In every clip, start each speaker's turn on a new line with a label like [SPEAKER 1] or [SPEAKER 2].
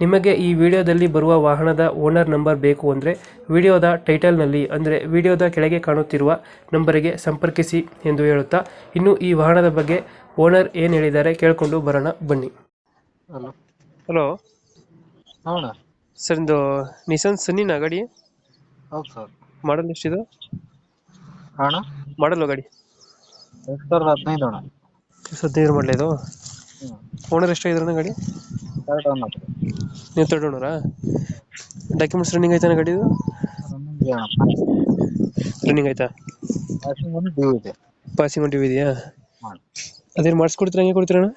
[SPEAKER 1] ನಿಮಗೆ ಈ ವಿಡಿಯೋದಲ್ಲಿ ಬರುವ ವಾಹನದ ಓನರ್ ನಂಬರ್ ಬೇಕು ಅಂದರೆ ವಿಡಿಯೋದ ಟೈಟಲ್ನಲ್ಲಿ ಅಂದರೆ ವಿಡಿಯೋದ ಕೆಳಗೆ ಕಾಣುತ್ತಿರುವ ನಂಬರಿಗೆ ಸಂಪರ್ಕಿಸಿ ಎಂದು ಹೇಳುತ್ತಾ ಇನ್ನು ಈ ವಾಹನದ ಬಗ್ಗೆ ಓನರ್ ಏನು ಹೇಳಿದ್ದಾರೆ ಕೇಳಿಕೊಂಡು ಬರೋಣ ಬನ್ನಿ.
[SPEAKER 2] ಹಲೋ.
[SPEAKER 1] ಹಲೋ.
[SPEAKER 2] ಹೌಣ
[SPEAKER 1] ಸರ್ ಇದು ನಿಸನ್ ಸನ್ನಿನ ಗಾಡಿ?
[SPEAKER 2] ಹೌದು ಸರ್.
[SPEAKER 1] ಮಾಡಲ್ ಎಷ್ಟಿದು?
[SPEAKER 2] ಅಣ್ಣ.
[SPEAKER 1] ಮಾಡಲ್ ಗಾಡಿ.
[SPEAKER 2] ಎರಡು ಸಾವಿರದ ಹದಿನೈದು ಅಣ್ಣ.
[SPEAKER 1] ಹದಿನೈದು
[SPEAKER 2] ಮಾಡಲಿದು
[SPEAKER 1] ಓನರ್ ಎಷ್ಟಾಗಿದ್ರಣ್ಣ ಗಾಡಿ?
[SPEAKER 2] ಎರಡು ಅಣ್ಣ
[SPEAKER 1] ನೀವು ತರ್ಡ್ ಓನರಾ ಡಾಕ್ಯುಮೆಂಟ್ಸ್ ರನ್ನಿಂಗ್ ಐತಾನ ಗಾಡಿದು
[SPEAKER 2] ರನ್ನಿಂಗ್
[SPEAKER 1] ರನ್ನಿಂಗ್ ಆಯ್ತಾ?
[SPEAKER 2] ಪಾಸಿಂಗ್ ಒಂದು ಡ್ಯೂ ಇದೆ.
[SPEAKER 1] ಪಾಸಿಂಗ್ ಹೊಂಟಿವಿ ಇದೆಯಾ?
[SPEAKER 2] ಮಾಡಿ
[SPEAKER 1] ಅದೇನು ಮಾಡಿಸ್ಕೊಡ್ತೀರಾ ಹಂಗೆ ಕೊಡ್ತೀರಣ್ಣ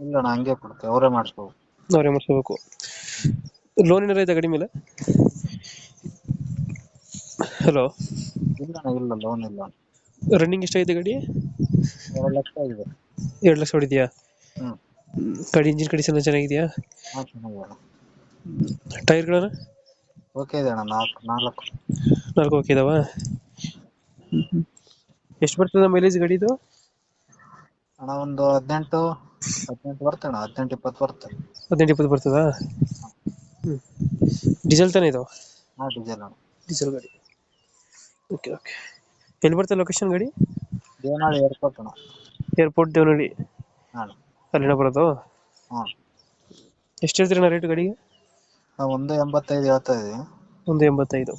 [SPEAKER 2] ಇಲ್ಲ ಅಣ್ಣ ಹಂಗೆ ಕೊಡ್ತೇವೆ. ಅವರೇ ಮಾಡಿಸ್ಬೋದು
[SPEAKER 1] ಅವರೇ ಮಾಡಿಸ್ಕೋಬೇಕು. ಲೋನ್ ಏನಾರ ಐತಾ ಗಾಡಿ ಮೇಲೆ? ಹಲೋ
[SPEAKER 2] ಇಲ್ಲ ಅಣ್ಣ ಇಲ್ಲ ಲೋನ್ ಇಲ್ಲ.
[SPEAKER 1] ರನ್ನಿಂಗ್ ಎಷ್ಟಾಗಿದೆ ಗಾಡಿ?
[SPEAKER 2] ಎರಡು ಲಕ್ಷ ಆಗಿದೆ
[SPEAKER 1] ಎರಡು ಲಕ್ಷ ಹೊಡಿದ್ಯಾ
[SPEAKER 2] ಹ್ಞೂ
[SPEAKER 1] ಗಾಡಿ ಇಂಜಿನ್ ಕಂಡೀಷನ್ ಚೆನ್ನಾಗಿದೆಯಾ?
[SPEAKER 2] ಹಾಂ ಚೆನ್ನಾಗಿದೆ. ಅಣ್ಣ
[SPEAKER 1] ಟೈರ್ಗಳನ್ನ?
[SPEAKER 2] ಓಕೆ ಇದೆ ಅಣ್ಣ ನಾಲ್ಕು ನಾಲ್ಕು.
[SPEAKER 1] ನಾಲ್ಕು ಇದಾವ? ಎಷ್ಟು ಬರ್ತದೆ ಮೈಲೇಜ್ ಗಾಡಿದು?
[SPEAKER 2] ಅಣ್ಣ ಒಂದು ಹದಿನೆಂಟು ಹದಿನೆಂಟು ಬರುತ್ತೆ ಅಣ್ಣ ಹದಿನೆಂಟು ಇಪ್ಪತ್ತು ಬರುತ್ತೆ.
[SPEAKER 1] ಹದಿನೆಂಟು ಇಪ್ಪತ್ತು ಬರ್ತದ? ಹ್ಞೂ ಡೀಸೆಲ್ ತಾನೇ ಇದಾವ
[SPEAKER 2] ಹಾಂ ಡೀಸೆಲ್ ಅಣ್ಣ.
[SPEAKER 1] ಡೀಸೆಲ್ ಗಾಡಿ. Okay okay. ಎಲ್ಲಿ ಬರ್ತದೆ ಲೊಕೇಶನ್ ಗಾಡಿ?
[SPEAKER 2] ದೇವನಹಳ್ಳಿ ಏರ್ಪೋರ್ಟ್ ಅಣ್ಣ.
[SPEAKER 1] ಏರ್ಪೋರ್ಟ್ ದೇವನಹಳ್ಳಿ.
[SPEAKER 2] ಹಾಂ
[SPEAKER 1] ಅಲ್ಲಿನ ಬರೋದು?
[SPEAKER 2] ಹಾಂ.
[SPEAKER 1] ಎಷ್ಟು ಹೇಳ್ತೀರಣ್ಣ ರೇಟ್ ಗಾಡಿಗೆ?
[SPEAKER 2] ನಾವು ಒಂದು ಎಂಬತ್ತೈದು ಹೇಳ್ತಾ ಇದೀವಿ
[SPEAKER 1] ಒಂದು ಎಂಬತ್ತೈದು.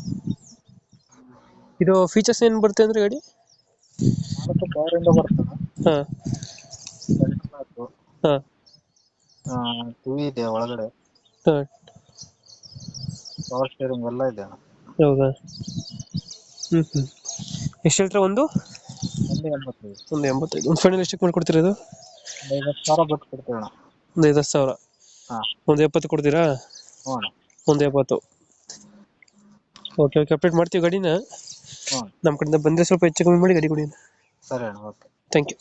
[SPEAKER 1] ಇದು ಫೀಚರ್ಸ್ ಏನು ಬರುತ್ತೆ ಅಂದರೆ ಗಾಡಿ?
[SPEAKER 2] ನಾಲ್ಕು ಪವರಿಂದ ಬರುತ್ತೆ. ಅಣ್ಣ
[SPEAKER 1] ಹಾಂ. ಹಾಂ
[SPEAKER 2] ಟಿವಿ ಇದೆ ಒಳಗಡೆ.
[SPEAKER 1] ಹಾಂ.
[SPEAKER 2] ಪವರ್ ಸ್ಟೇರಿಂಗ್ ಎಲ್ಲ ಇದೆ.
[SPEAKER 1] ಹೌದಾ? ಹ್ಞೂ ಹ್ಞೂ ಎಷ್ಟು ಹೇಳ್ತೀರಾ ಒಂದು?
[SPEAKER 2] ಒಂದು ಎಂಬತ್ತೈದು.
[SPEAKER 1] ಒಂದು ಎಂಬತ್ತೈದು. ಒಂದು ಫೈನಲ್ ಎಷ್ಟಕ್ಕೆ ಮಾಡ್ಕೊಡ್ತೀರಾ ಇದು?
[SPEAKER 2] ಒಂದು ಐವತ್ತು ಸಾವಿರ ಬಿಟ್ಟು ಕೊಡ್ತೀವಿ ಅಣ್ಣ.
[SPEAKER 1] ಒಂದು ಐದು ಸಾವಿರ.
[SPEAKER 2] ಹಾಂ.
[SPEAKER 1] ಒಂದು ಎಪ್ಪತ್ತು ಕೊಡ್ತೀರಾ?
[SPEAKER 2] ಹ್ಞೂ ಅಣ್ಣ.
[SPEAKER 1] ಒಂದು ಎಪ್ಪತ್ತು. ಓಕೆ ಓಕೆ ಅಪ್ಡೇಟ್ ಮಾಡ್ತೀವಿ ಗಾಡಿನ.
[SPEAKER 2] ಹ್ಞೂ
[SPEAKER 1] ನಮ್ಮ ಕಡೆಯಿಂದ ಬಂದರೆ ಸ್ವಲ್ಪ ಹೆಚ್ಚು ಕಮ್ಮಿ ಮಾಡಿ ಗಾಡಿ ಕೊಡಿ
[SPEAKER 2] ಸರಿ ಅಣ್ಣ ಓಕೆ.
[SPEAKER 1] Thank you